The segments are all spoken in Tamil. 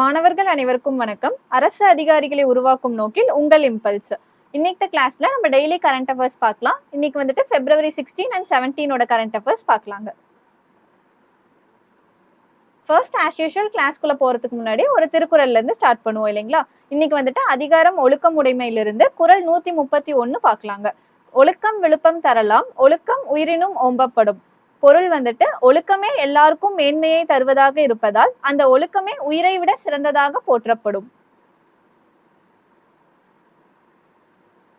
மாணவர்கள் அனைவருக்கும் வணக்கம். அரசு அதிகாரிகளை உருவாக்கும் நோக்கில் உங்கள் இம்பல்ஸ் இன்னைக்கு கிளாஸ்ல நம்ம டெய்லி கரண்ட் அஃபேர்ஸ் பார்க்கலாம். இன்னைக்கு வந்துட்டு பிப்ரவரி சிக்ஸ்டீன் அண்ட் செவன்டீனோட கரண்ட் அஃபேர்ஸ் பார்க்கலாங்க. ஃபர்ஸ்ட் ஆஸ் யூஷுவல் கிளாஸ்க்குள்ள போறதுக்கு முன்னாடி ஒரு திருக்குறள்ல இருந்து ஸ்டார்ட் பண்ணுவோம் இல்லைங்களா? இன்னைக்கு வந்துட்டு அதிகாரம் ஒழுக்கம் உடைமையிலிருந்து குறள் நூத்தி முப்பத்தி ஒன்னு பார்க்கலாங்க. ஒழுக்கம் விழுப்பம் தரலாம். ஒழுக்கம் உயிரினும் ஓம்பப்படும். பொருள் வந்துட்டு ஒழுக்கமே எல்லாருக்கும் மேன்மையை தருவதாக இருப்பதால் அந்த ஒழுக்கமே உயிரை விட சிறந்ததாக போற்றப்படும்.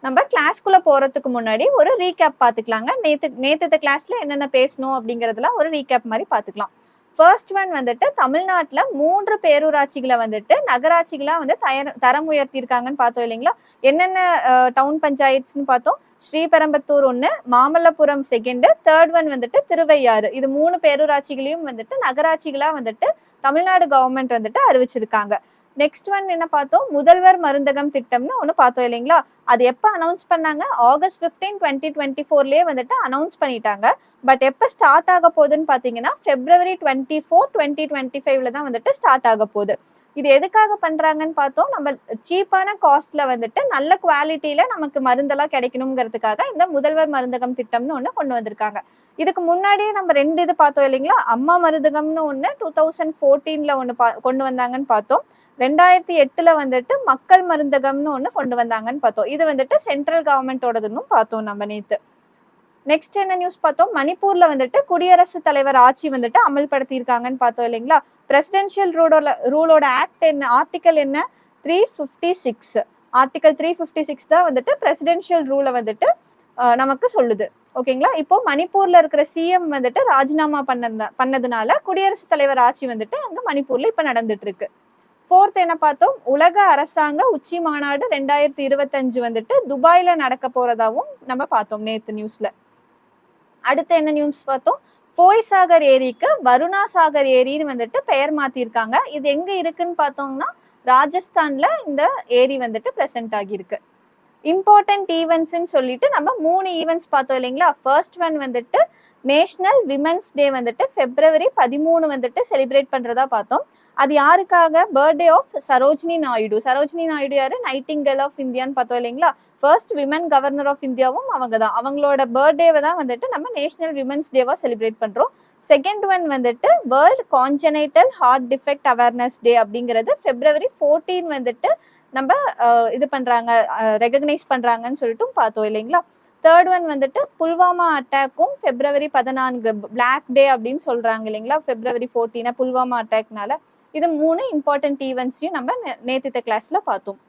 நம்ம கிளாஸ்க்குள்ள போறதுக்கு முன்னாடி ஒரு ரீகேப் பார்த்துக்கலாங்க நேத்து நேத்து கிளாஸ்ல என்னென்ன பேசணும் அப்படிங்கறதுலாம் ஒரு ரீகேப் மாதிரி பார்த்துக்கலாம் ஃபர்ஸ்ட் ஒன் வந்துட்டு தமிழ்நாட்டில் மூன்று பேரூராட்சிகளை வந்துட்டு நகராட்சிகளாக வந்து தயர் தரம் உயர்த்தியிருக்காங்கன்னு பார்த்தோம் இல்லைங்களா? என்னென்ன டவுன் பஞ்சாயத்ஸ்னு பார்த்தோம். ஸ்ரீபெரம்பத்தூர் ஒன்று மாமல்லபுரம் செகண்டு தேர்ட் ஒன் வந்துட்டு திருவையாறு. இது மூணு பேரூராட்சிகளையும் வந்துட்டு நகராட்சிகளாக வந்துட்டு தமிழ்நாடு கவர்மெண்ட் வந்துட்டு அறிவிச்சிருக்காங்க. நெக்ஸ்ட் ஒன் என்ன பார்த்தோம்? முதல்வர் மருந்தகம் திட்டம்னு ஒன்று பார்த்தோம் இல்லைங்களா? அது எப்போ அனௌன்ஸ் பண்ணாங்க? ஆகஸ்ட் ஃபிஃப்டீன் டுவெண்ட்டி டுவெண்ட்டி ஃபோர்லேயே வந்துட்டு அனௌன்ஸ் பண்ணிட்டாங்க. பட் எப்போ ஸ்டார்ட் ஆக போகுதுன்னு பார்த்தீங்கன்னா February twenty four twenty twenty ஃபைவ்ல தான் வந்துட்டு ஸ்டார்ட் ஆக போகுது. இது எதுக்காக பண்றாங்கன்னு பார்த்தோம். நம்ம சீப்பான காஸ்ட்ல வந்துட்டு நல்ல குவாலிட்டியில நமக்கு மருந்தெல்லாம் கிடைக்கணுங்கிறதுக்காக இந்த முதல்வர் மருந்தகம் திட்டம்னு ஒன்று கொண்டு வந்திருக்காங்க. இதுக்கு முன்னாடியே நம்ம ரெண்டு இது பார்த்தோம் இல்லைங்களா? அம்மா மருந்தகம்னு ஒன்று டூ தௌசண்ட் ஃபோர்டீனில் ஒன்று பா கொண்டு வந்தாங்கன்னு பார்த்தோம். ரெண்டாயிரத்தி எட்டுல வந்துட்டு மக்கள் மருந்தகம்னு ஒன்று கொண்டு வந்தாங்கன்னு பார்த்தோம். இது வந்துட்டு சென்ட்ரல் கவர்மெண்டோடதுன்னு பார்த்தோம் நம்ம நேத்து. நெக்ஸ்ட் என்ன நியூஸ் பார்த்தோம்? மணிப்பூர்ல வந்துட்டு குடியரசுத் தலைவர் ஆட்சி வந்துட்டு அமல்படுத்தியிருக்காங்கன்னு பார்த்தோம் இல்லைங்களா? பிரசிடென்ஷியல் ரூலோட ரூலோட ஆக்ட் என்ன ஆர்டிக்கல் என்ன? Three fifty six article three fifty six தான் வந்துட்டு பிரசிடென்ஷியல் ரூலை வந்துட்டு நமக்கு சொல்லுது. ஓகேங்களா இப்போ மணிப்பூர்ல இருக்கிற சிஎம் வந்துட்டு ராஜினாமா பண்ண பண்ணதுனால குடியரசுத் தலைவர் ஆட்சி வந்துட்டு அங்க மணிப்பூர்ல இப்ப நடந்துட்டு இருக்கு ஃபோர்த் என்ன பார்த்தோம்? உலக அரசாங்க உச்சி மாநாடு ரெண்டாயிரத்தி இருபத்தஞ்சு வந்துட்டு துபாயில நடக்க போறதாவும் நம்ம பார்த்தோம் நேத்து நியூஸ்ல அடுத்து என்ன நியூஸ் பார்த்தோம்? ஃபோய் சாகர் ஏரிக்கு வருணா சாகர் ஏரின்னு வந்துட்டு பெயர் மாத்திருக்காங்க. இது எங்க இருக்குன்னு பார்த்தோம்னா ராஜஸ்தான்ல இந்த ஏரி வந்துட்டு பிரசன்ட் ஆகியிருக்கு. இம்பார்ட்டன்ட் ஈவெண்ட்ஸ்ன்னு சொல்லிட்டு நம்ம மூணு ஈவெண்ட்ஸ் பார்த்தோம் இல்லைங்களா? ஃபர்ஸ்ட் ஒன் வந்துட்டு நேஷ்னல் விமென்ஸ் டே வந்துட்டு பிப்ரவரி பதிமூணு வந்துட்டு செலிப்ரேட் பண்ணுறதா பார்த்தோம். அது யாருக்காக? Birthday of Sarojini Naidu. Sarojini Naidu யாரு? நைட்டிங்கல் ஆஃப் இந்தியான்னு பார்த்தோம் இல்லைங்களா? ஃபர்ஸ்ட் விமன் கவர்னர் ஆஃப் இந்தியாவும் அவங்க தான். அவங்களோட பர்த்டேவை தான் வந்துட்டு நம்ம நேஷனல் விமன்ஸ் டேவாக செலிப்ரேட் பண்ணுறோம் செகண்ட் ஒன் வந்துட்டு world congenital heart defect awareness day அப்படிங்கிறது பிப்ரவரி ஃபோர்டீன் வந்துட்டு நம்ம இது பண்ணுறாங்க ரெகக்னைஸ் பண்ணுறாங்கன்னு சொல்லிட்டு பார்த்தோம் இல்லைங்களா? தேர்ட் ஒன் வந்துட்டு புல்வாமா அட்டாக்கும் பிப்ரவரி பதினான்கு பிளாக் டே அப்படின்னு சொல்றாங்க இல்லைங்களா? பிப்ரவரி ஃபோர்டீனா புல்வாமா அட்டாக்னால இது மூணு இம்பார்ட்டன்ட் ஈவெண்ட்ஸையும் நம்ம நேத்தித்த கிளாஸ்ல பார்த்தோம்.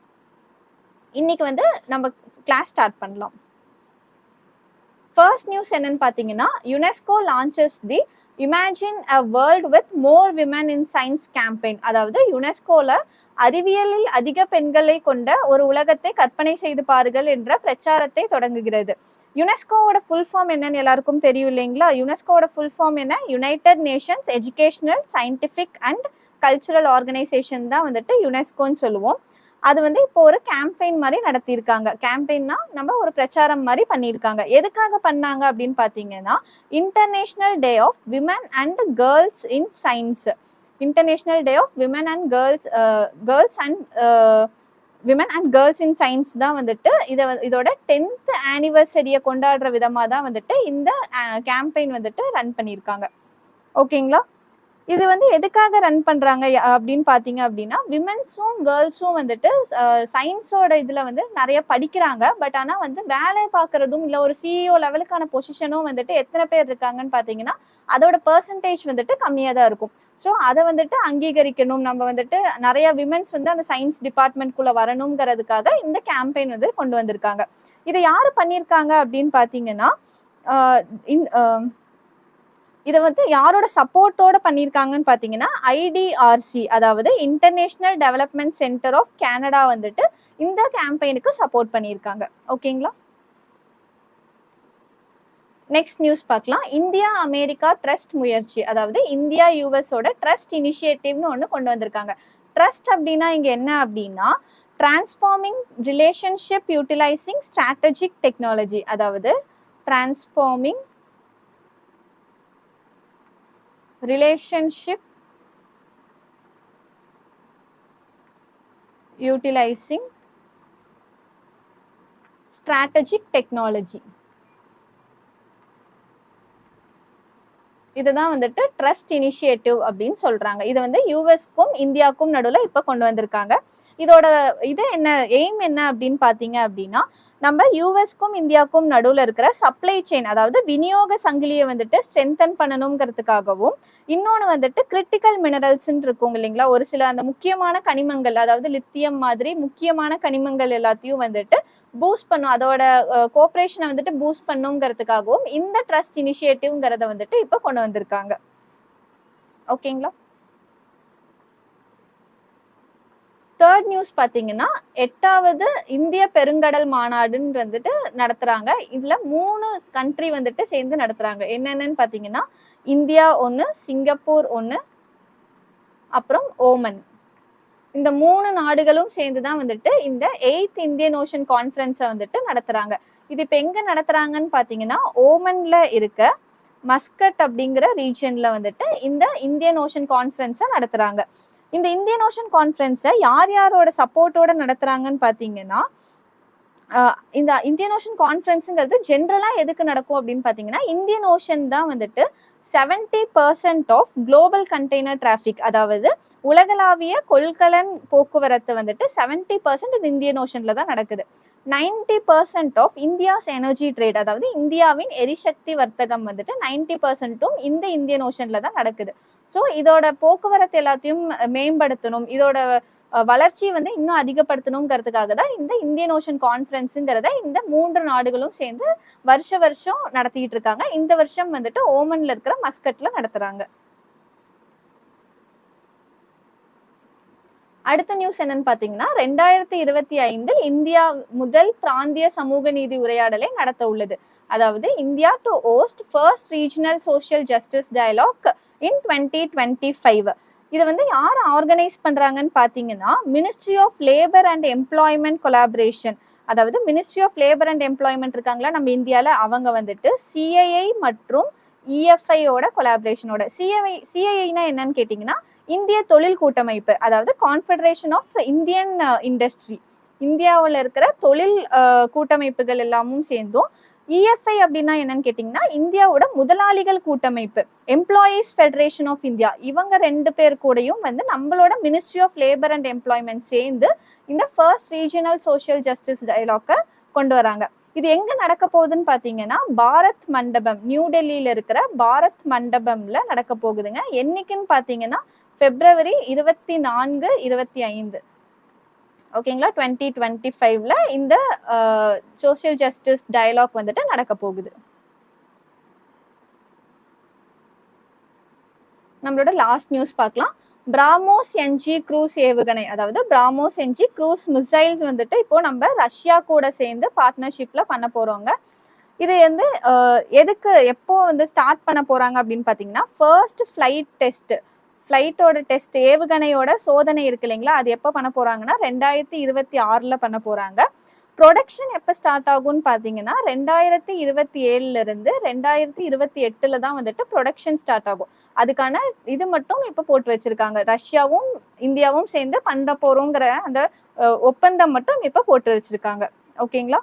இன்னைக்கு வந்து நம்ம கிளாஸ் ஸ்டார்ட் பண்ணலாம். ஃபர்ஸ்ட் நியூஸ் என்னன்னு பார்த்தீங்கன்னா UNESCO launches the imagine a world with more women in science campaign அதாவது யுனெஸ்கோவில் அறிவியலில் அதிக பெண்களை கொண்ட ஒரு உலகத்தை கற்பனை செய்து பாருங்கள் என்ற பிரச்சாரத்தை தொடங்குகிறது. யுனெஸ்கோவோட ஃபுல் ஃபார்ம் என்னன்னு எல்லாருக்கும் தெரியும் இல்லைங்களா? யுனெஸ்கோவோட ஃபுல் ஃபார்ம் என்ன? United Nations educational scientific and cultural organisation தான் வந்துட்டு யுனெஸ்கோன்னு சொல்லுவோம். அது வந்து இப்போ ஒரு கேம்பெயின் மாதிரி நடத்தியிருக்காங்க. கேம்பெயின்னா நம்ம ஒரு பிரச்சாரம் மாதிரி பண்ணியிருக்காங்க. எதுக்காக பண்ணாங்க அப்படின்னு பார்த்தீங்கன்னா international day of women and girls in science international day of women and girls girls and women and girls in science தான் வந்துட்டு இதை இதோட டென்த் ஆனிவர்சரியை கொண்டாடுற விதமாக தான் வந்துட்டு இந்த uh, கேம்பெயின் வந்துட்டு ரன் பண்ணியிருக்காங்க. ஓகேங்களா இது வந்து எதுக்காக ரன் பண்றாங்க அப்படின்னு பாத்தீங்க அப்படின்னா விமென்ஸும் கேர்ள்ஸும் வந்துட்டு சயின்ஸோட இதுல வந்து நிறைய படிக்கிறாங்க. பட் ஆனா வந்து வேலை பார்க்குறதும் இல்ல ஒரு சிஇஓ லெவலுக்கான பொசிஷனும் வந்துட்டு எத்தனை பேர் இருக்காங்கன்னு பாத்தீங்கன்னா அதோட பெர்சன்டேஜ் வந்துட்டு கம்மியா தான் இருக்கும். ஸோ அதை வந்துட்டு அங்கீகரிக்கணும். நம்ம வந்துட்டு நிறைய விமென்ஸ் வந்து அந்த சயின்ஸ் டிபார்ட்மெண்ட்குள்ள வரணுங்கிறதுக்காக இந்த கேம்பெயின் வந்து கொண்டு வந்திருக்காங்க. இதை யாரு பண்ணியிருக்காங்க அப்படின்னு பாத்தீங்கன்னா இதை வந்து யாரோட சப்போர்ட்டோட பண்ணியிருக்காங்கன்னு பார்த்தீங்கன்னா ஐடிஆர்சி அதாவது international development centre of Canada வந்துட்டு இந்த கேம்பெயினுக்கு சப்போர்ட் பண்ணியிருக்காங்க. ஓகேங்களா? நெக்ஸ்ட் நியூஸ் பார்க்கலாம். இந்தியா அமெரிக்கா ட்ரஸ்ட் முயற்சி அதாவது இந்தியா யூஎஸோட ட்ரஸ்ட் இனிஷியேட்டிவ்னு ஒன்று கொண்டு வந்திருக்காங்க. ட்ரஸ்ட் அப்படின்னா இங்கே என்ன அப்படின்னா transforming relationship utilising strategic technology அதாவது transforming relationship utilising strategic technology இதுதான் வந்துட்டு ட்ரஸ்ட் இனிஷியேட்டிவ் அப்படின்னு சொல்றாங்க. இது வந்து யூஎஸ்க்கும் இந்தியாவுக்கும் நடுவில் இப்போ கொண்டு வந்திருக்காங்க. இதோட இது என்ன எய்ம் என்ன அப்படின்னு பார்த்தீங்க அப்படின்னா நம்ம யூஎஸ்க்கும் இந்தியாவுக்கும் நடுவில் இருக்கிற சப்ளை செயின் அதாவது விநியோக சங்கிலியை வந்துட்டு ஸ்ட்ரென்தன் பண்ணணுங்கிறதுக்காகவும் இன்னொன்று வந்துட்டு கிரிட்டிக்கல் மினரல்ஸ்ன்னு இருக்கும் இல்லைங்களா? ஒரு சில அந்த முக்கியமான கனிமங்கள் அதாவது லித்தியம் மாதிரி முக்கியமான கனிமங்கள் எல்லாத்தையும் வந்துட்டு பூஸ்ட் பண்ணும். அதோட கோஆப்ரேஷனை வந்துட்டு பூஸ்ட் பண்ணுங்கிறதுக்காகவும் இந்த ட்ரஸ்ட் இனிஷியேட்டிவ்ங்கிறத வந்துட்டு இப்போ கொண்டு வந்திருக்காங்க. ஓகேங்களா தேர்ட் நியூஸ் பார்த்தீங்கன்னா எட்டாவது இந்திய பெருங்கடல் மாநாடுன்னு வந்துட்டு நடத்துகிறாங்க இதில் மூணு கண்ட்ரி வந்துட்டு சேர்ந்து நடத்துகிறாங்க என்னென்னு பார்த்தீங்கன்னா இந்தியா ஒன்று சிங்கப்பூர் ஒன்று அப்புறம் ஓமன். இந்த மூணு நாடுகளும் சேர்ந்து தான் வந்துட்டு இந்த எயித் இந்தியன் ஓஷன் கான்ஃபரன்ஸை வந்துட்டு நடத்துகிறாங்க இது இப்போ எங்கே நடத்துகிறாங்கன்னு பார்த்தீங்கன்னா ஓமனில் இருக்க மஸ்கட் அப்படிங்கிற ரீஜனில் வந்துட்டு இந்த இந்தியன் ஓஷன் கான்ஃபரன்ஸை நடத்துகிறாங்க இந்த இந்தியன் ஓஷன் கான்ஃபரன்ஸை யார் யாரோட சப்போர்ட்டோட நடத்துகிறாங்கன்னு பார்த்தீங்கன்னா இந்த இந்தியன் ஓஷன் கான்ஃபரன்ஸுங்கிறது ஜென்ரலாக எதுக்கு நடக்கும் அப்படின்னு பார்த்தீங்கன்னா இந்தியன் ஓஷன் தான் வந்துட்டு seventy percent of global container traffic அதாவது உலகளாவிய கொள்கலன் போக்குவரத்து வந்துட்டு செவன்டி பர்சன்ட் இந்த இந்தியன் ஓஷனில் தான் நடக்குது. Ninety percent of India's energy trade அதாவது இந்தியாவின் எரிசக்தி வர்த்தகம் வந்துட்டு நைன்டி பர்சன்ட்டும் இந்த இந்தியன் ஓஷனில் தான் நடக்குது. ஸோ இதோட போக்குவரத்து எல்லாத்தையும் மேம்படுத்தணும். இதோட வளர்ச்சி வளர்ச்சியை வந்து இன்னும் அதிகப்படுத்தணுங்கிறதுக்காக தான் இந்த இந்தியன் ஓஷன் கான்ஃபரன்ஸுங்கிறத இந்த மூன்று நாடுகளும் சேர்ந்து வருஷ வருஷம் நடத்திட்டு இருக்காங்க. இந்த வருஷம் வந்துட்டு ஓமன்ல இருக்கிற மஸ்கட்ல நடத்துறாங்க. அடுத்த நியூஸ் என்னன்னு பாத்தீங்கன்னா ரெண்டாயிரத்தி இருபத்தி ஐந்தில் இந்தியா முதல் பிராந்திய சமூக நீதி உரையாடலை நடத்த உள்ளது. அதாவது India to host first regional social justice dialogue in twenty twenty five. இதை வந்து யார் ஆர்கனைஸ் பண்ணுறாங்கன்னு பார்த்தீங்கன்னா ministry of labour and employment collaboration அதாவது ministry of labour and employment இருக்காங்களா? நம்ம இந்தியாவில் அவங்க வந்துட்டு சிஐஐ மற்றும் இஎஃப்ஐயோட கொலாபரேஷனோட சிஐஐ சிஐஐனா என்னன்னு கேட்டிங்கன்னா இந்திய தொழில் கூட்டமைப்பு அதாவது கான்ஃபெடரேஷன் ஆஃப் இந்தியன் இண்டஸ்ட்ரி இந்தியாவில் இருக்கிற தொழில் uh, கூட்டமைப்புகள் எல்லாமும் சேர்ந்தும் இஎஃப்ஐ அப்படின்னா என்னன்னு கேட்டிங்கன்னா இந்தியாவோட முதலாளிகள் கூட்டமைப்பு எம்ப்ளாயீஸ் ஃபெடரேஷன் ஆஃப் இந்தியா இவங்க ரெண்டு பேர் கூடயும் வந்து நம்மளோட ministry of labour and employment சேர்ந்து இந்த ஃபர்ஸ்ட் ரீஜனல் சோஷியல் ஜஸ்டிஸ் டைலாக்கை கொண்டு வராங்க. இது எங்க நடக்க போகுதுன்னு பாத்தீங்கன்னா பாரத் மண்டபம் நியூ டெல்லியில இருக்கிற பாரத் மண்டபம்ல நடக்க போகுதுங்க. என்னைக்குன்னு பாத்தீங்கன்னா பிப்ரவரி இருபத்தி நான்கு இருபத்தி ஐந்து. ஓகேங்களா? டுவெண்ட்டி டுவெண்ட்டி ஃபைவ்ல இந்த சோஷியல் ஜஸ்டிஸ் டயலாக் வந்துட்டு நடக்க போகுது. நம்மளோட லாஸ்ட் நியூஸ் பார்க்கலாம். பிராமோஸ் என்ஜி க்ரூஸ் ஏவுகணை அதாவது பிராமோஸ் என்ஜி க்ரூஸ் மிசைல்ஸ் வந்துட்டு இப்போ நம்ம ரஷ்யா கூட சேர்ந்து பார்ட்னர்ஷிப்ல பண்ண போறோங்க. இது வந்து எதுக்கு எப்போ வந்து ஸ்டார்ட் பண்ண போறாங்க அப்படின்னு பார்த்தீங்கன்னா ஃபர்ஸ்ட் ஃப்ளைட் டெஸ்ட் ஃப்ளைட்டோட டெஸ்ட் ஏவுகணையோட சோதனை இருக்கு இல்லைங்களா? அது எப்போ பண்ண போகிறாங்கன்னா ரெண்டாயிரத்தி இருபத்தி ஆறில் பண்ண போகிறாங்க ப்ரொடக்ஷன் எப்போ ஸ்டார்ட் ஆகும்னு பார்த்தீங்கன்னா ரெண்டாயிரத்தி இருபத்தி ஏழுலேருந்து ரெண்டாயிரத்தி இருபத்தி எட்டில் தான் வந்துட்டு ப்ரொடக்ஷன் ஸ்டார்ட் ஆகும். அதுக்கான இது மட்டும் இப்போ போட்டு வச்சுருக்காங்க. ரஷ்யாவும் இந்தியாவும் சேர்ந்து பண்ண போகிறோங்கிற அந்த ஒப்பந்தம் மட்டும் இப்போ போட்டு வச்சுருக்காங்க. ஓகேங்களா?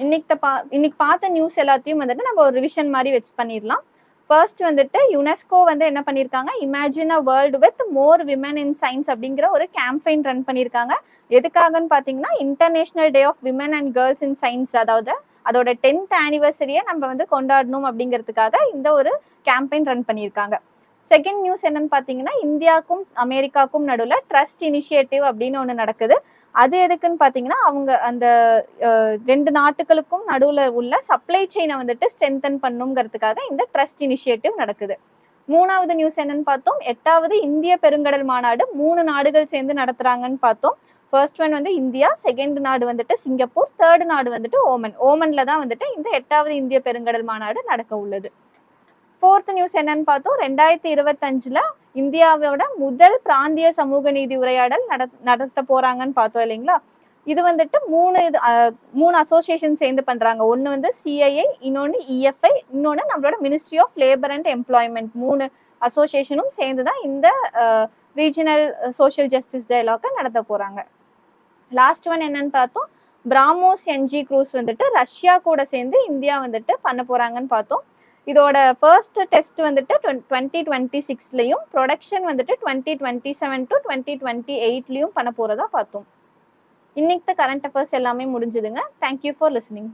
இன்னைக்கு பா இன்னைக்கு பார்த்த நியூஸ் எல்லாத்தையும் வந்துட்டு நம்ம ஒரு ரிவிஷன் மாதிரி வச்சு பண்ணிடலாம் ஃபர்ஸ்ட் வந்துட்டு யுனெஸ்கோ வந்து என்ன பண்ணியிருக்காங்க imagine a world with more women in science அப்படிங்கிற ஒரு கேம்பெயின் ரன் பண்ணியிருக்காங்க எதுக்காகன்னு பார்த்தீங்கன்னா international day of women and girls in science அதாவது அதோட டென்த் ஆனிவர்சரியை நம்ம வந்து கொண்டாடணும் அப்படிங்கிறதுக்காக இந்த ஒரு கேம்பெயின் ரன் பண்ணியிருக்காங்க செகண்ட் நியூஸ் என்னன்னு பார்த்தீங்கன்னா இந்தியாவுக்கும் அமெரிக்காவுக்கும் நடுவில் ட்ரஸ்ட் இனிஷியேட்டிவ் அப்படின்னு ஒன்று நடக்குது. அது எதுக்குன்னு பார்த்தீங்கன்னா அவங்க அந்த ரெண்டு நாட்டுகளுக்கும் நடுவில் உள்ள சப்ளை செயினை வந்துட்டு ஸ்ட்ரென்தன் பண்ணுங்கிறதுக்காக இந்த ட்ரஸ்ட் இனிஷியேட்டிவ் நடக்குது. மூணாவது நியூஸ் என்னன்னு பார்த்தோம். எட்டாவது இந்திய பெருங்கடல் மாநாடு மூணு நாடுகள் சேர்ந்து நடத்துகிறாங்கன்னு பார்த்தோம். ஃபர்ஸ்ட் ஒன் வந்து இந்தியா செகண்ட் நாடு வந்துட்டு சிங்கப்பூர் தேர்டு நாடு வந்துட்டு ஓமன். ஓமனில் தான் வந்துட்டு இந்த எட்டாவது இந்திய பெருங்கடல் மாநாடு நடக்க உள்ளது. ஃபோர்த் நியூஸ் என்னன்னு பார்த்தோம். ரெண்டாயிரத்தி இருபத்தஞ்சுல இந்தியாவோட முதல் பிராந்திய சமூக நீதி உரையாடல் நட நடத்த போறாங்கன்னு பார்த்தோம் இல்லைங்களா? இது வந்துட்டு மூணு இது மூணு அசோசியேஷன் சேர்ந்து பண்றாங்க. ஒன்று வந்து சிஐஐ இன்னொன்று இஎஃப்ஐ இன்னொன்று நம்மளோட ministry of labour and employment மூணு அசோசியேஷனும் சேர்ந்து தான் இந்த ரீஜனல் சோஷியல் ஜஸ்டிஸ் டைலாக்கை நடத்த போகிறாங்க லாஸ்ட் ஒன் என்னன்னு பார்த்தோம். பிராமோஸ் என்ஜி குரூஸ் வந்துட்டு ரஷ்யா கூட சேர்ந்து இந்தியா வந்துட்டு பண்ண போகிறாங்கன்னு பார்த்தோம். இதோட ஃபர்ஸ்ட் டெஸ்ட் வந்துட்டு டுவெண்ட்டி டுவெண்ட்டி சிக்ஸ்லையும் ப்ரொடக்ஷன் வந்துட்டு twenty twenty seven to twenty twenty எயிட்லையும் பண்ண போகிறதா பார்த்தோம். இன்னைக்கு கரண்ட் அஃபேர்ஸ் எல்லாமே முடிஞ்சுதுங்க. Thank you for listening